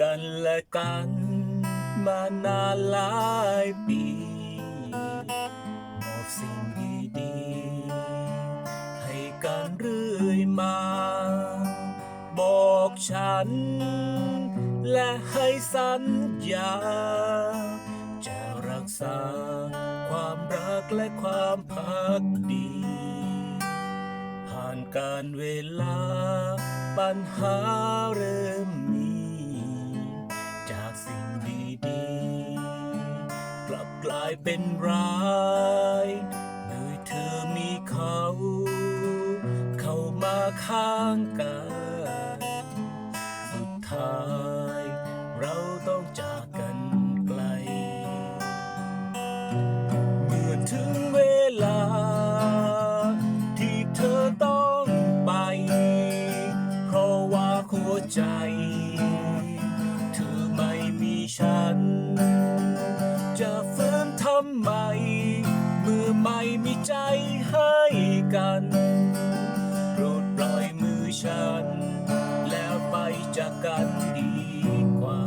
กันและกัน มานานหลายปีมอบสิ่งดีๆให้กันเรื่อยมา บอกฉัน และให้สัญญา จะรักษาความรักและความพักดี ผ่านการเวลาปัญหาเริ่ม ดีกลับกลายเป็นร้ายโดยเธอมีเขา เข้ามาข้างกายสุดท้าย ใจให้กัน โปรดปล่อยมือฉัน แล้วไปจากกันดีกว่า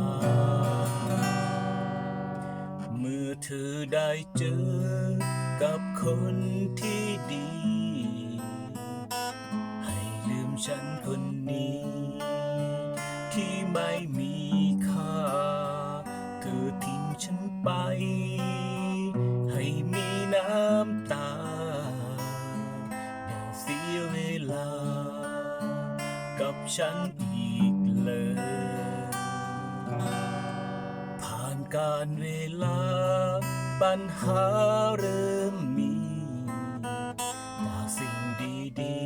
เมื่อเธอได้เจอกับคนที่ดี ให้ลืมฉันคนนี้ ที่ไม่มีำตา อย่าเสียเวลา กับฉันอีกเลย ผ่านการเวลา ปัญหาเริ่มมีจากสิ่งดี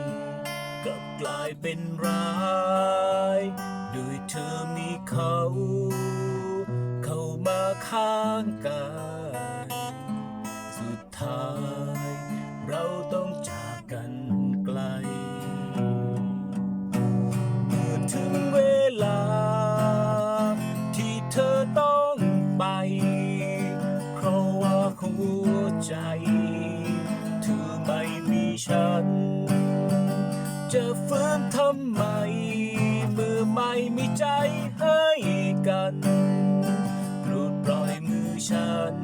ๆ กลับกลายเป็นร้ายโดยเธอมีเขา เข้ามาข้างกาย ใจ เธอไม่มีฉัน จะฟื้นทำไม เมื่อไม่มีใจให้กันโปรดปล่อยมือฉัน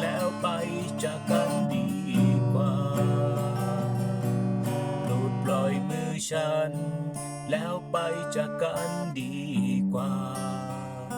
แล้วไปจากกันดีกว่าโปรดปล่อยมือฉัน แล้วไปจากกันดีกว่า